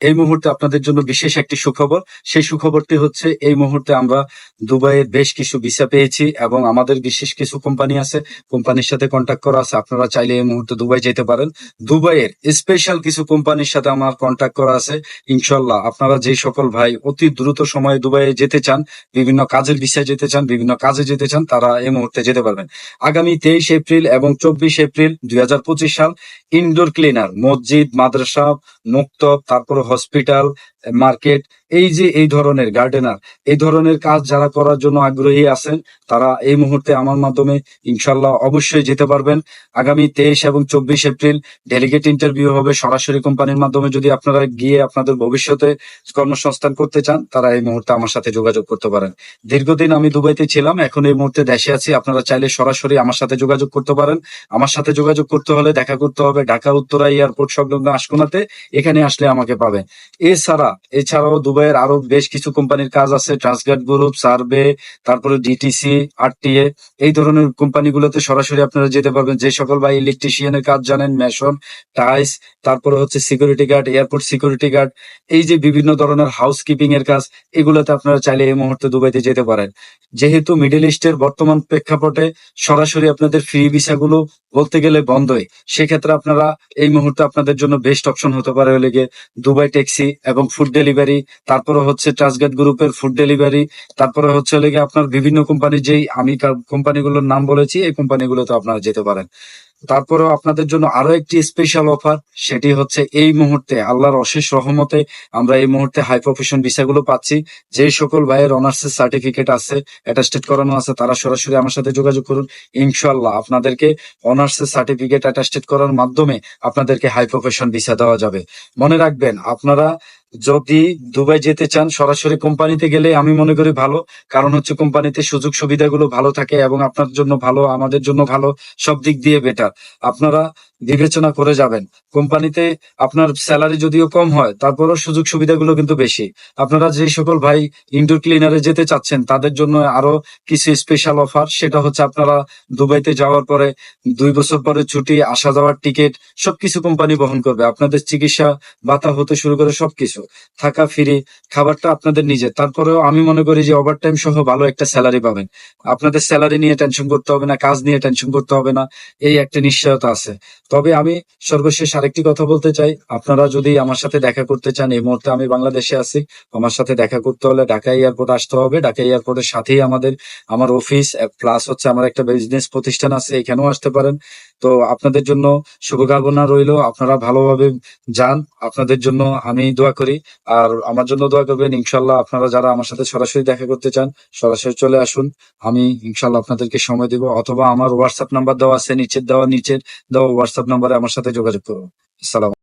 এই মুহূর্তে আপনাদের জন্য বিশেষ একটি সুখবর। সেই সুখবরটি হচ্ছে, এই মুহূর্তে আমরা দুবাইয়ের বেশ কিছু ভিসা পেয়েছি এবং আমাদের বিশেষ কিছু কোম্পানি আছে, কোম্পানির সাথে কন্ট্যাক্ট করা আছে। আপনারা চাইলে এই মুহূর্তে দুবাই যেতে পারেন। দুবাইয়ের স্পেশাল কিছু কোম্পানির সাথে আমার কন্ট্যাক্ট করা আছে ইনশাল্লাহ আপনারা যে সকল ভাই অতি দ্রুত সময়ে দুবাইয়ে যেতে চান, বিভিন্ন কাজের বিষয়ে যেতে চান, বিভিন্ন কাজে যেতে চান, তারা এই মুহূর্তে যেতে পারবেন। আগামী তেইশ এপ্রিল এবং চব্বিশ এপ্রিল দুই হাজার পঁচিশ সাল ইনডোর ক্লিনার মসজিদ, মাদ্রাসা মুক্ত তারপরে হসপিটাল মার্কেট এই যে এই ধরনের গার্ডেনার এই ধরনের কাজ যারা করার জন্য আগ্রহী আছেন, তারা এই মুহূর্তে আমার মাধ্যমে ইনশাল্লাহ অবশ্যই যেতে পারবেন। আগামী তেইশ এবং চব্বিশ এপ্রিল ডেলিগেট ইন্টারভিউ হবে সরাসরি কোম্পানির মাধ্যমে। যদি আপনারা গিয়ে আপনাদের ভবিষ্যতে কর্মসংস্থান করতে চান, তারা এই মুহূর্তে আমার সাথে যোগাযোগ করতে পারেন। দীর্ঘদিন আমি দুবাইতে ছিলাম, এখন এই মুহূর্তে দেশে আছি। আপনারা চাইলে সরাসরি আমার সাথে যোগাযোগ করতে পারেন। আমার সাথে যোগাযোগ করতে হলে দেখা করতে হবে ঢাকা, উত্তরা এয়ারপোর্ট সংলগ্ন আশকোনাতে। এখানে আসলে আমাকে পাবেন। এছাড়া, এছাড়াও দুবাইয়ের আরও বেশ কিছু কোম্পানির কাজ আছে। ট্রান্সগার্ড গ্রুপ সার্ভে তারপরে ডিটিসি আরটিএ এই ধরনের কোম্পানিগুলোতে সরাসরি আপনারা যেতে পারবেন। যে সকল ভাই ইলেকট্রিশিয়ানের কাজ জানেন মেশন টাইস তারপরে হচ্ছে security guard airport security guard এই যে বিভিন্ন ধরনের হাউস কিপিং এর কাজ, এগুলোতে আপনারা চাইলে এই মুহূর্তে দুবাইতে যেতে পারেন। যেহেতু মিডল ইস্টের বর্তমান প্রেক্ষাপটে সরাসরি আপনাদের ফ্রি ভিসাগুলো বলতে গেলে বন্ধই, সেক্ষেত্রে আপনারা এই মুহূর্তে আপনাদের জন্য বেস্ট অপশন হতে পারে হলে গিয়ে দুবাই ট্যাক্সি এবং ফুড ডেলিভারি তারপরে হচ্ছে ট্রান্সগেট গ্রুপের ফুড ডেলিভারি তারপরে হচ্ছে হলে গিয়ে আপনার বিভিন্ন কোম্পানি যেই আমি কোম্পানিগুলোর নাম বলেছি, এই কোম্পানিগুলোতে আপনারা যেতে পারেন। তারপরেও আপনাদের জন্য আরও একটি স্পেশাল অফার সেটি হচ্ছে এই মুহূর্তে আল্লাহর অশেষ রহমতে আমরা এই মুহূর্তে হাই প্রফেশন ভিসাগুলো পাচ্ছি। যে সকল ভাইয়ের অনার্স এর সার্টিফিকেট আছে অ্যাটাস্টেড করানো আছে, তারা সরাসরি আমার সাথে যোগাযোগ করুন। ইনশাল্লাহ আপনাদেরকে অনার্স এর সার্টিফিকেট অ্যাটাস্টেড করার মাধ্যমে আপনাদেরকে হাই প্রফেশন ভিসা দেওয়া যাবে। মনে রাখবেন, আপনারা যদি দুবাই যেতে চান, সরাসরি কোম্পানিতে গেলে আমি মনে করি ভালো। কারণ হচ্ছে কোম্পানিতে সুযোগ সুবিধাগুলো ভালো থাকে এবং আপনার জন্য ভালো, আমাদের জন্য ভালো, সব দিক দিয়ে বেটার আপনারা বিবেচনা করে যাবেন। কোম্পানিতে আপনার স্যালারি যদিও কম হয়, তারপরেও সুযোগ সুবিধাগুলো কিন্তু বেশি। আপনারা যে সকল ভাই ইনডোর ক্লিনারে যেতে চাচ্ছেন, তাদের জন্য আরও কিছু স্পেশাল অফার সেটা হচ্ছে আপনারা দুবাইতে যাওয়ার পরে দুই বছর পরে ছুটি, আসা যাওয়ার টিকিট সবকিছু কোম্পানি বহন করবে। আপনাদের চিকিৎসা ভাতা হতে শুরু করে সবকিছু। থাকা, ফ্রি খাবারটা আপনাদের নিজের। তারপরেও আমি মনে করি যে ওভার টাইম সহ ভালো একটা স্যালারি পাবেন। আপনাদের স্যালারি নিয়ে টেনশন করতে হবে না, কাজ নিয়ে টেনশন করতে হবে না, এই একটা নিশ্চয়তা আছে। তবে আমি সর্বশেষ আরেকটি কথা বলতে চাই, আপনারা যদি আমার সাথে দেখা করতে চান, এই মুহূর্তে আমি বাংলাদেশে আছি, আমার সাথে দেখা করতে হলে ঢাকা এয়ারপোর্ট আসতে হবে। ঢাকা এয়ারপোর্টের সাথেই আমাদের, আমার অফিস প্লাস হচ্ছে আমার একটা বিজনেস প্রতিষ্ঠান আছে, এখানেও আসতে পারেন। তো আপনাদের জন্য শুভকামনা রইল, আপনারা ভালোভাবে যান। আপনাদের জন্য আমি দোয়া করি। আর আমার জন্য দোয়া করবেন, ইনশাল্লাহ আপনারা যারা আমার সাথে সরাসরি দেখা করতে চান, সরাসরি চলে আসুন। আমি ইনশাল্লাহ আপনাদেরকে সময় দেবো, অথবা আমার হোয়াটসঅ্যাপ নাম্বার দেওয়া আছে, নিচের দেওয়া নিচের দেওয়া হোয়াটসঅ্যাপ নাম্বারে আমার সাথে যোগাযোগ করুন। আসসালাম